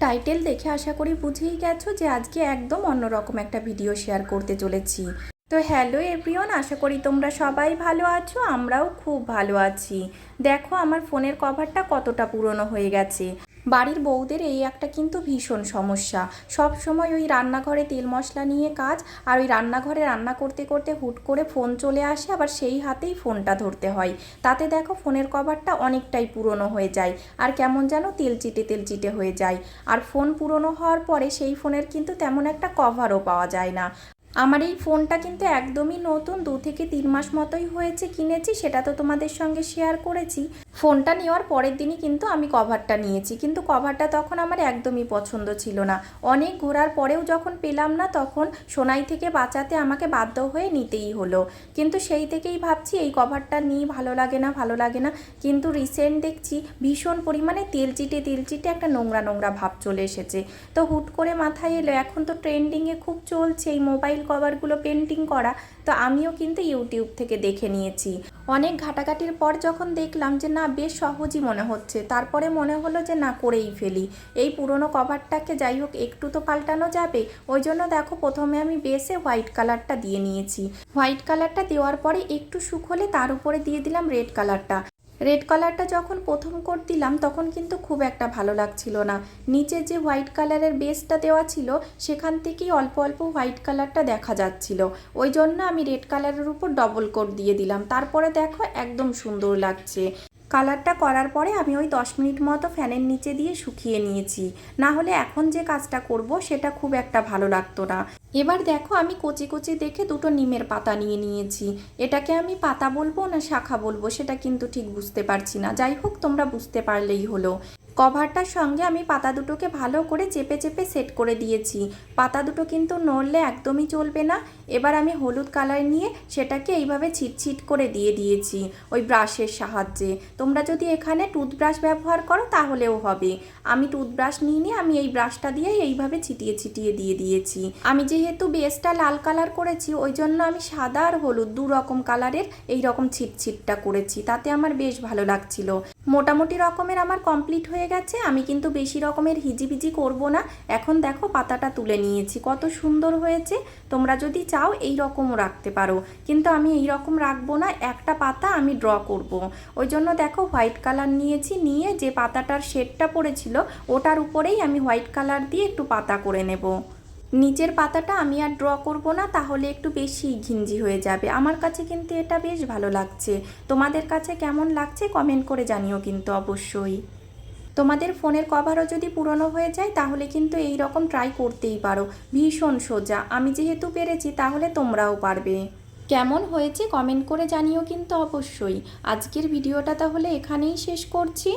Title দেখে আশা করি বুঝেই গেছো যে আজকে একদম অন্যরকম একটা ভিডিও শেয়ার করতে চলেছি। তো হ্যালো এভরিওয়ান, আশা করি তোমরা সবাই ভালো আছো, আমরাও খুব ভালো আছি। দেখো আমার ফোনের কভারটা কতটা পুরনো হয়ে গেছে। বাড়ির বউদের এই একটা কিন্তু ভীষণ সমস্যা। সব সময় ওই রান্নাঘরে তেল মশলা নিয়ে কাজ আর ওই রান্নাঘরে রান্না করতে করতে হুট করে ফোন চলে আসে, আবার সেই হাতেই ফোনটা ধরতে হয়। তাতে দেখো ফোনের কভারটা অনেকটাই পুরনো হয়ে যায় আর কেমন যেন তেলচিটে তেলচিটে হয়ে যায়। আর ফোন পুরনো হওয়ার পরে সেই ফোনের কিন্তু তেমন একটা কভারও পাওয়া যায় না। আমার এই ফোনটা কিন্তু একদমই নতুন, দু থেকে তিন মাস মতোই হয়েছে কিনেছি, সেটা তো তোমাদের সঙ্গে শেয়ার করেছি। ফোনটা নেওয়ার পরের দিনই কিন্তু আমি কভারটা নিয়েছি, কিন্তু কভারটা তখন আমার একদমই পছন্দ ছিল না। অনেক ঘোরার পরেও যখন পেলাম না, তখন সোনাই থেকে বাঁচাতে আমাকে বাধ্য হয়ে নিতেই হলো। কিন্তু সেই থেকেই ভাবছি, এই কভারটা নিয়ে ভালো লাগে না, ভালো লাগে না। কিন্তু রিসেন্ট দেখছি, ভীষণ পরিমাণে তেলচিটে তেলচিটে একটা নোংরা নোংরা ভাব চলে এসেছে। তো হুট করে মাথায় এলো, এখন তো ট্রেন্ডিংয়ে খুব চলছে, এই মোবাইল কভারগুলো পেন্টিং করা, তো আমিও কিন্তু ইউটিউব থেকে দেখে নিয়েছি। অনেক ঘাটাঘাটির পর যখন দেখলাম যে, না, বেশ সহজই মনে হচ্ছে। তারপরে মনে হলো যে, না, করেই ফেলি। এই পুরনো কভারটাকে যাই হোক, একটু তো পাল্টানো যাবে। ওই জন্য দেখো, প্রথমে আমি বেসে হোয়াইট কালারটা দিয়ে নিয়েছি। হোয়াইট কালারটা দেওয়ার পরে একটু শুকোলে তার উপরে দিয়ে দিলাম রেড কালারটা রেড কালারটা যখন প্রথম কোট দিলাম, তখন কিন্তু খুব একটা ভালো লাগছিল না। নিচে যে হোয়াইট কালারের বেসটা দেওয়া ছিল, সেখান থেকেই অল্প অল্প হোয়াইট কালারটা দেখা যাচ্ছিল। ওই জন্য আমি রেড কালারের উপর ডবল কোট দিয়ে দিলাম। তারপরে দেখো একদম সুন্দর লাগছে। কালারটা করার পরে আমি ওই দশ মিনিট মতো ফ্যানের নিচে দিয়ে শুকিয়ে নিয়েছি। না হলে এখন যে কাজটা করব, সেটা খুব একটা ভালো লাগতো না। এবার দেখো আমি কচি কচি দেখে দুটো নিমের পাতা নিয়ে নিয়েছি। এটাকে আমি পাতা বলব না শাখা বলব সেটা কিন্তু ঠিক বুঝতে পারছি না। যাই হোক, তোমরা বুঝতে পারলেই হলো। কভারটার সঙ্গে আমি পাতা দুটোকে ভালো করে চেপে চেপে সেট করে দিয়েছি। পাতা দুটো কিন্তু নড়লে একদমই চলবে না। এবার আমি হলুদ কালার নিয়ে সেটাকে এইভাবে ছিটছিট করে দিয়ে দিয়েছি ওই ব্রাশের সাহায্যে। তোমরা যদি এখানে টুথব্রাশ ব্যবহার করো তাহলেও হবে। আমি টুথব্রাশ নিয়ে নিয়ে আমি এই ব্রাশটা দিয়ে এইভাবে ছিটিয়ে ছিটিয়ে দিয়ে দিয়েছি। আমি যেহেতু বেসটা লাল কালার করেছি, ওই জন্য আমি সাদা আর হলুদ দু রকম কালারের এই রকম ছিটছিটটা করেছি। তাতে আমার বেশ ভালো লাগছিল। মোটামুটি রকমের আমার কমপ্লিট হয়ে গেছে, আমি কিন্তু বেশি রকমের হিজিবিজি করব না। এখন দেখো পাতাটা তুলে নিয়েছি, কত সুন্দর হয়েছে। তোমরা যদি চাও এই রকমও রাখতে পারো, কিন্তু আমি এই রকম রাখব না, একটা পাতা আমি ড্র করব। ওই জন্য দেখো হোয়াইট কালার নিয়েছি, নিয়ে যে পাতাটার শেডটা পড়েছিল, ওটার উপরেই আমি হোয়াইট কালার দিয়ে একটু পাতা করে নেব। নিচের পাতাটা আমি আর ড্র করব না, তাহলে একটু বেশি ঘিঞ্জি হয়ে যাবে। আমার কাছে কিন্তু এটা বেশ ভালো লাগছে। তোমাদের কাছে কেমন লাগছে কমেন্ট করে জানিও কিন্তু অবশ্যই। তোমাদের ফোনের কভারও যদি পুরনো হয়ে যায়, তাহলে কিন্তু এই রকম ট্রাই করতেই পারো। ভীষণ সোজা। আমি যেহেতু পেরেছি, তাহলে তোমরাও পারবে। কেমন হয়েছে কমেন্ট করে জানিও কিন্তু অবশ্যই। আজকের ভিডিওটা তাহলে এখানেই শেষ করছি।